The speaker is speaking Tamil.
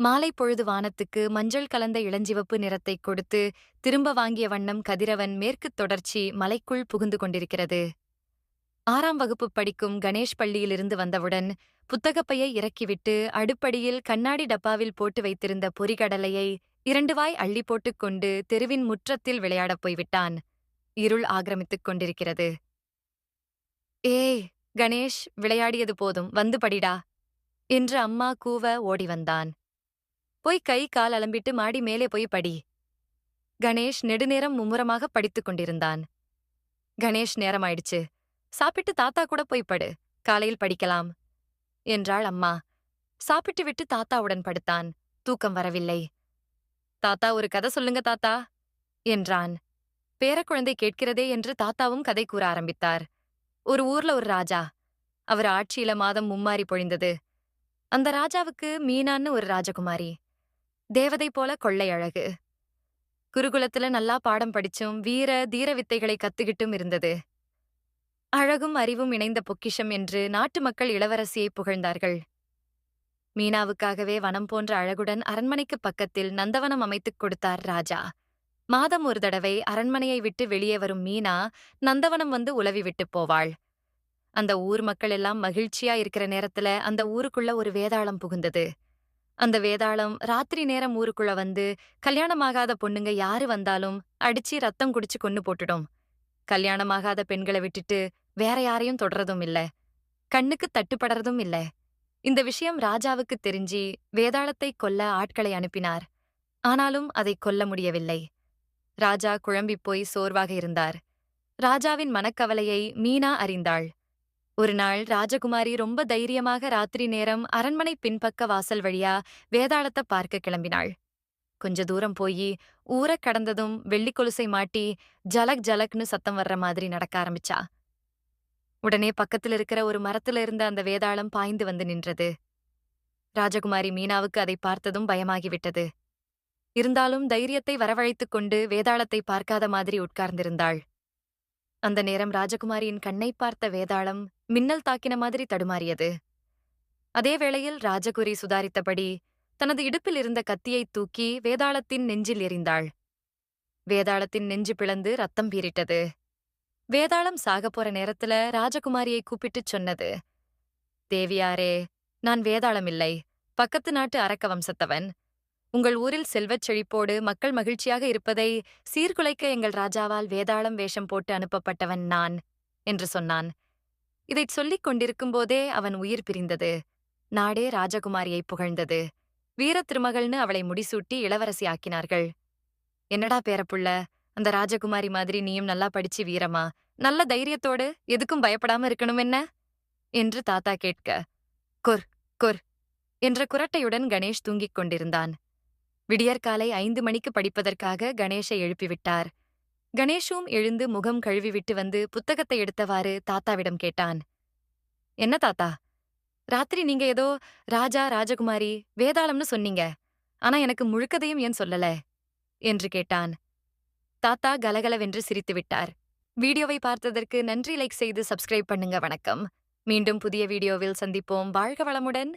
மாலை பொழுது வானத்துக்கு மஞ்சள் கலந்த இளஞ்சிவப்பு நிறத்தை கொடுத்து திரும்ப வாங்கிய வண்ணம் கதிரவன் மேற்குத் தொடர்ச்சி மலைக்குள் புகுந்து கொண்டிருக்கிறது. ஆறாம் வகுப்பு படிக்கும் கணேஷ் பள்ளியிலிருந்து வந்தவுடன் புத்தகப்பையை இறக்கிவிட்டு அடுப்படியில் கண்ணாடி டப்பாவில் போட்டு வைத்திருந்த பொறிகடலையை இரண்டு வாய் அள்ளி போட்டுக்கொண்டு தெருவின் முற்றத்தில் விளையாடப் போய்விட்டான். இருள் ஆக்கிரமித்துக் கொண்டிருக்கிறது. ஏய் கணேஷ் விளையாடியது போதும் வந்து படிடா என்று அம்மா கூவ ஓடி வந்தான். போய் கை கால் அலம்பிட்டு மாடி மேலே போய் படி. கணேஷ் நெடுநேரம் மும்முரமாக படித்துக் கொண்டிருந்தான். கணேஷ் நேரமாயிடுச்சு. சாப்பிட்டு தாத்தா கூட போய் படு. காலையில் படிக்கலாம். என்றாள் அம்மா. சாப்பிட்டு விட்டு தாத்தாவுடன் படுத்தான். தூக்கம் வரவில்லை. தாத்தா ஒரு கதை சொல்லுங்க தாத்தா. என்றான். பேரக்குழந்தை கேட்கிறதே என்று தாத்தாவும் கதை கூற ஆரம்பித்தார். ஒரு ஊர்ல ஒரு ராஜா. அவர் ஆட்சியில மாதம் மும்மாரி பொழிந்தது. அந்த ராஜாவுக்கு மீனான்னு ஒரு ராஜகுமாரி. தேவதை போல கொள்ளை அழகு குருகுலத்துல நல்லா பாடம் படிச்சும் வீர தீர வித்தைகளை கத்துக்கிட்டும் இருந்தது. அழகும் அறிவும் இணைந்த பொக்கிஷம் என்று நாட்டு மக்கள் இளவரசியை புகழ்ந்தார்கள். மீனாவுக்காகவே வனம் போன்ற அழகுடன் அரண்மனைக்கு பக்கத்தில் நந்தவனம் அமைத்துக் கொடுத்தார் ராஜா. மாதம் ஒரு தடவை அரண்மனையை விட்டு வெளியே வரும் மீனா நந்தவனம் வந்து உலவி விட்டு போவாள். அந்த ஊர் மக்கள் எல்லாம் மகிழ்ச்சியா இருக்கிற நேரத்துல அந்த ஊருக்குள்ள ஒரு வேதாளம் புகுந்தது. அந்த வேதாளம் ராத்திரி நேரம் ஊருக்குள்ள வந்து கல்யாணமாகாத பொண்ணுங்க யாரு வந்தாலும் அடிச்சு ரத்தம் குடிச்சு கொன்னு போட்டுடும். கல்யாணமாகாத பெண்களை விட்டுட்டு வேற யாரையும் தொடரதும் இல்ல. கண்ணுக்கு தட்டுப்படறதும் இல்ல. இந்த விஷயம் ராஜாவுக்கு தெரிஞ்சு வேதாளத்தை கொல்ல ஆட்களை அனுப்பினார். ஆனாலும் அதை கொல்ல முடியவில்லை. ராஜா குழம்பிப் போய் சோர்வாக இருந்தார். ராஜாவின் மனக்கவலையை மீனா அறிந்தாள். ஒரு நாள் ராஜகுமாரி ரொம்ப தைரியமாக ராத்திரி நேரம் அரண்மனை பின்பக்க வாசல் வழியா வேதாளத்தை பார்க்க கிளம்பினாள். கொஞ்ச தூரம் போய் ஊரக் கடந்ததும் வெள்ளி கொலுசை மாட்டி ஜலக் ஜலக்னு சத்தம் வர்ற மாதிரி நடக்க ஆரம்பிச்சா. உடனே பக்கத்துல இருக்கிற ஒரு மரத்துல இருந்த அந்த வேதாளம் பாய்ந்து வந்து நின்றது. ராஜகுமாரி மீனாவுக்கு அதை பார்த்ததும் பயமாகிவிட்டது இருந்தாலும் தைரியத்தை வரவழைத்துக் கொண்டு வேதாளத்தை பார்க்காத மாதிரி உட்கார்ந்திருந்தாள். அந்த நேரம் ராஜகுமாரியின் கண்ணை பார்த்த வேதாளம் மின்னல் தாக்கின மாதிரி தடுமாறியது. அதே வேளையில் ராஜகுரி சுதாரித்தபடி தனது இடுப்பில் இருந்த கத்தியைத் தூக்கி வேதாளத்தின் நெஞ்சில் எறிந்தாள். வேதாளத்தின் நெஞ்சு பிளந்து ரத்தம் பீரிட்டது வேதாளம் சாகப் போற நேரத்துல ராஜகுமாரியை கூப்பிட்டுச் சொன்னது தேவியாரே நான் வேதாளம் இல்லை. பக்கத்து நாட்டு அரக்க வம்சத்தவன் உங்கள் ஊரில் செல்வச் செழிப்போடு மக்கள் மகிழ்ச்சியாக இருப்பதை சீர்குலைக்க எங்கள் ராஜாவால் வேதாளம் வேஷம் போட்டு அனுப்பப்பட்டவன் நான் என்று சொன்னான். இதைச் சொல்லிக் கொண்டிருக்கும்போதே அவன் உயிர் பிரிந்தது. நாடே ராஜகுமாரியை புகழ்ந்தது. வீர திருமகள்னு அவளை முடிசூட்டி இளவரசி ஆக்கினார்கள். என்னடா பேரப்புள்ள அந்த ராஜகுமாரி மாதிரி நீயும் நல்லா படிச்சு வீரமா? நல்ல தைரியத்தோடு எதுக்கும் பயப்படாம இருக்கணும் என்ன? என்று தாத்தா கேட்க கொர் கொர் என்ற குரட்டையுடன் கணேஷ் தூங்கிக் கொண்டிருந்தான். விடியற்காலை ஐந்து மணிக்கு படிப்பதற்காக கணேஷை எழுப்பிவிட்டார். கணேஷும் எழுந்து முகம் கழுவிவிட்டு வந்து புத்தகத்தை எடுத்தவாறு தாத்தாவிடம் கேட்டான். என்ன தாத்தா? ராத்திரி நீங்க ஏதோ ராஜா ராஜகுமாரி வேதாளம்னு சொன்னீங்க. ஆனா எனக்கு முழுக்கதையும் ஏன் சொல்லல? என்று கேட்டான். தாத்தா கலகலவென்று சிரித்துவிட்டார் வீடியோவை பார்த்ததற்கு நன்றி லைக் செய்து சப்ஸ்கிரைப் பண்ணுங்க வணக்கம். மீண்டும் புதிய வீடியோவில் சந்திப்போம். வாழ்க வளமுடன்.